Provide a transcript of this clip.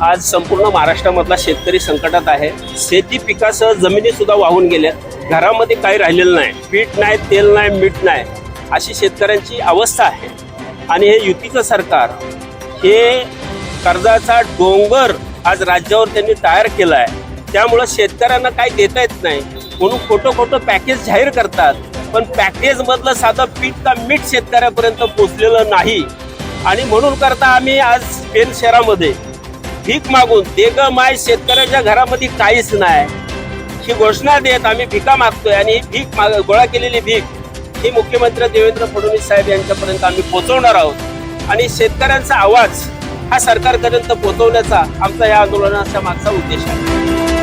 आज संपूर्ण महाराष्ट्रामधला शेतकरी संकटात आहे. शेती पिकासह जमिनी सुद्धा वाहून गेल्या. घरामध्ये काही राहिलेलं नाही. पीठ नाही तेल नाही मीठ नाही. अशी शेतकऱ्यांची अवस्था आहे. आणि हे युतीचं सरकार हे कर्जाचा डोंगर आज राज्यावर त्यांनी तयार केला आहे त्यामुळं शेतकऱ्यांना काही देता येत नाही? म्हणून खोटं खोटं पॅकेज जाहीर करतात. पण पॅकेज मधलं साधं पीठ का मीठ शेतकऱ्यापर्यंत पोचलेलं नाही. आणि म्हणून करता आम्ही आज पेन शहरामध्ये. भीक मागून दे ग माय शेतकऱ्याच्या घरामध्ये काहीच नाही. ही घोषणा देत आम्ही भिका मागतोय आणि ही भीक माग गोळा केलेली भीक ही मुख्यमंत्री देवेंद्र फडणवीस साहेब यांच्यापर्यंत आम्ही पोहोचवणार आहोत. आणि शेतकऱ्यांचा आवाज हा सरकारपर्यंत पोहोचवण्याचा आमचा या आंदोलनाचा मागचा उद्देश आहे.